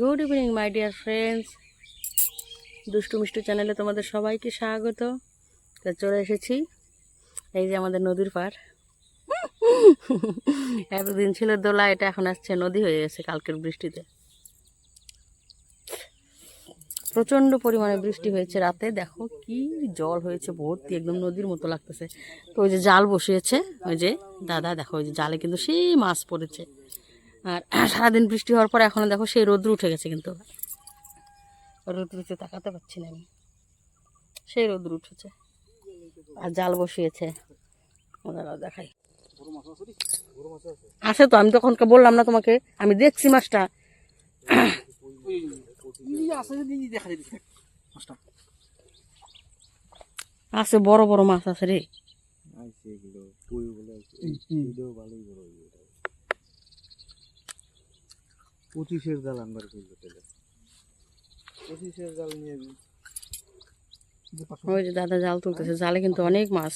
Good evening my dear friends দুষ্টু মিষ্টু চ্যানেলে তোমাদের সবাইকে স্বাগত। তো চলে এসেছি। এই যে আমাদের নদীর পার এতদিন ছিল দোলা, এটা এখন আসছে নদী হয়ে গেছে কালকের বৃষ্টিতে। প্রচণ্ড পরিমাণে বৃষ্টি হয়েছে রাতে। দেখো কি জল হয়েছে, ভর্তি একদম নদীর মতো লাগতেছে। তো ওই যে জাল বসিয়েছে, ওই যে দাদা, দেখো ওই যে জালে কিন্তু সেই মাছ পড়েছে। আর সারাদিন বৃষ্টি হওয়ার পর এখনও দেখো সেই রোদ্র উঠে গেছে কিন্তু। রোদ্রুতে তাকাতে পারছি না আমি। সেই রোদ্র উঠেছে। আর জাল বসিয়েছে। ওনারা দেখাই। আছে তো আমি তখন বললাম না তোমাকে আমি দেখছি মাছটা। আছে বড় বড় মাছ আছে রে। পঁচিশের জাল আনবার করবে তাহলে। পঁচিশের জাল নিয়ে ওই যে দাদা জাল তুলতেছে জালে কিন্তু অনেক মাছ।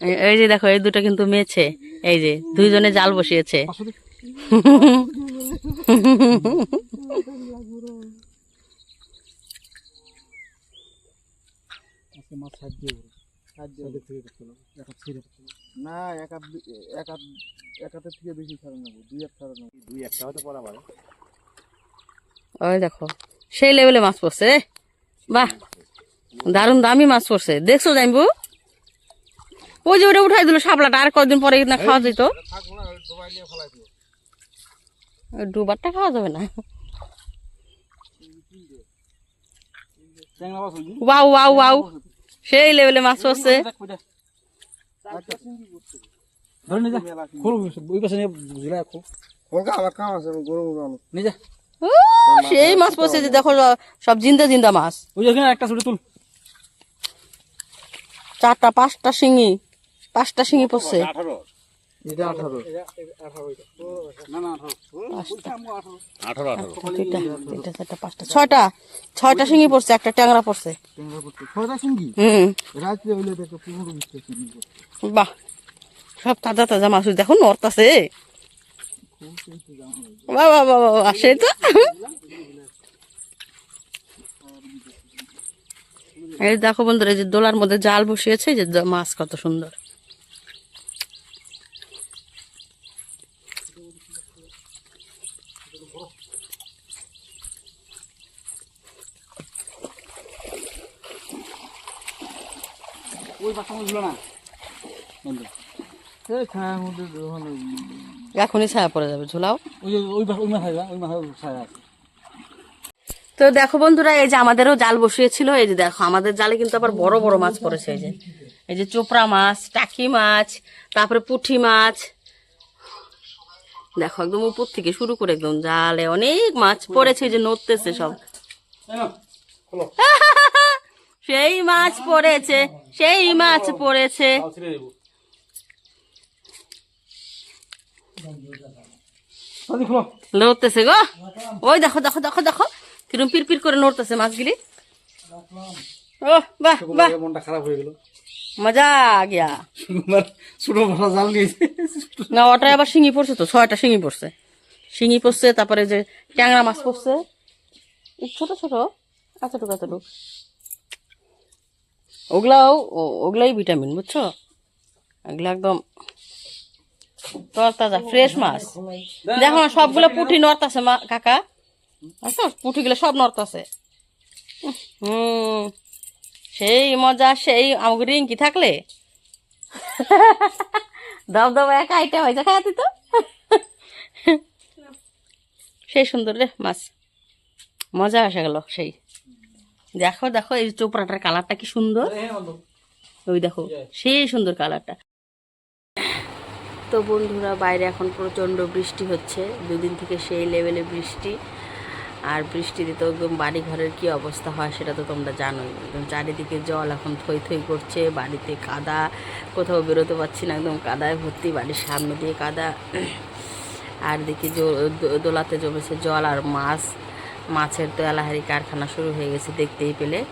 এই- এই যে দেখো এই দুটো কিন্তু মেছে। এই যে দুইজনে জাল বসিয়েছে। মাছ না এক হাত এক হাত এক হাতের থেকে বেশি ছাড়া নেব দুই হাত ছাড়া নেব। দুই একটা হতে পড়া পারে ওই দেখো সেই লেভেলে মাছ পড়ছে বাহ দারুণ দামি মাছ পড়ছে। দেখছ জানবু ওই যে ওটা উঠাই দিল শাপলাটা আর কদিন পরে না খাওয়া যেত? ডুবারটা খাওয়া যাবে না? Wow wow wow. সেই লেভেলে মাছ পড়ছে সেই মাছ পড়ছে যে দেখো সব জিন্দা জিন্দা মাছ। ওই একটা ছুটে তুল। চারটা পাঁচটা শিঙি পাঁচটা শিঙি পড়ছে। এটা না না পাঁচটা। ছয়টা। ছয়টা শিঙি পড়ছে একটা ট্যাংরা পড়ছে। ট্যাংরা ছয়টা হুম। রাত্রে হইলে দেখো বাহ। সব তাজা তাজা মাছ দেখো নর্তাছে বাহ বাহ বাহ বাহ, বাহ, সেই তো। এই দেখো বন্ধুরা এই যে দোলার মধ্যে জাল বসিয়েছে যে মাছ কত সুন্দর। ওই না। বন্ধু। এখনই ছায়া পড়ে যাবে ঝুলাও। তো দেখো বন্ধুরা এই যে আমাদেরও জাল বসিয়েছিল এই যে দেখো আমাদের জালে কিন্তু আবার বড় বড় মাছ পড়েছে এই যে। এই যে চোপড়া মাছ টাকি মাছ তারপরে পুঁটি মাছ দেখো, একদম উপর থেকে শুরু করে একদম জালে অনেক মাছ পড়েছে যে নড়তেছে সব। সেই মাছ পড়েছে, সেই মাছ পড়েছে। নড়তেছে গো। ওই দেখো দেখো দেখো দেখো। কিরম পির পির করে নড়তেছে মাছগুলি। ও বাহ বাহ। মনটা খারাপ হয়ে গেল। মজা গিয়া। ছোট ভাষা জাল নিয়েছে না ওটাই আবার শিঙি পড়ছে তো ছয়টা শিঙি পড়ছে। শিঙি পড়ছে তারপরে যে ট্যাংরা মাছ পড়ছে। এই ছোট ছোট এতটুকু এতটুকু। ওগুলাও ও- ওগুলাই ভিটামিন বুঝছ? এগুলো একদম তরতাজা ফ্রেশ মাছ। দেখো সবগুলো পুঁটি নর্তাছে মা কাকা। আচ্ছা পুঁটিগুলো সব নর্তাছে হুম। সেই মজা সেই আমাকে রিঙ্কি থাকলে? দব দব এক আইটা হয়েছে খাওয়াতি তো। সেই সুন্দর রে মাছ। মজা আসে গেল সেই। দেখো দেখো এই চোপড়াটার কালারটা কি সুন্দর। ওই দেখো সেই সুন্দর কালারটা। তো বন্ধুরা বাইরে এখন প্রচণ্ড বৃষ্টি হচ্ছে। দুদিন থেকে সেই লেভেলে বৃষ্টি। আর বৃষ্টিতে তো একদম বাড়ি ঘরের কি অবস্থা হয় সেটা তো তোমরা জানোই। একদম চারিদিকে জল এখন থই থই করছে, বাড়িতে কাদা, কোথাও বেরোতে পারছি না, একদম কাদায় ভর্তি বাড়ির সামনে দিয়ে কাদা। আর দিকে জো- দো- দোলাতে জমেছে জল আর মাছ, মাছের তো এলাহারি কারখানা শুরু হয়ে গেছে দেখতেই পেলে।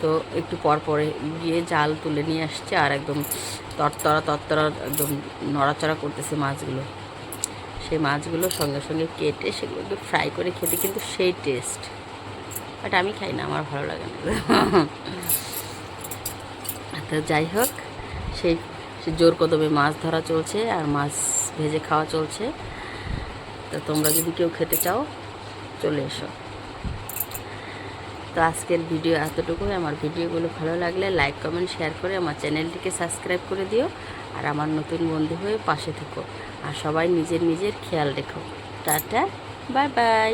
তো একটু পর পরে গিয়ে জাল তুলে নিয়ে আসছে আর একদম তরতরা তরতরা একদম নড়াচড়া করতেছে মাছগুলো। সেই মাছগুলো সঙ্গে সঙ্গে কেটে সেগুলো একটু ফ্রাই করে খেতে কিন্তু সেই টেস্ট বাট আমি খাই না, আমার ভালো লাগে না। তো যাই হোক সেই জোর কদমে মাছ ধরা চলছে আর মাছ ভেজে খাওয়া চলছে। তো তোমরা যদি কেউ খেতে চাও, চলে এসো। তো আজকের ভিডিও এতটুকুই। আমার ভিডিওগুলো ভালো লাগলে লাইক কমেন্ট শেয়ার করে আমার চ্যানেলটিকে সাবস্ক্রাইব করে দিও আর আমার নতুন বন্ধু হয়ে পাশে থেকো। আর সবাই নিজের নিজের খেয়াল রেখো। Tata bye bye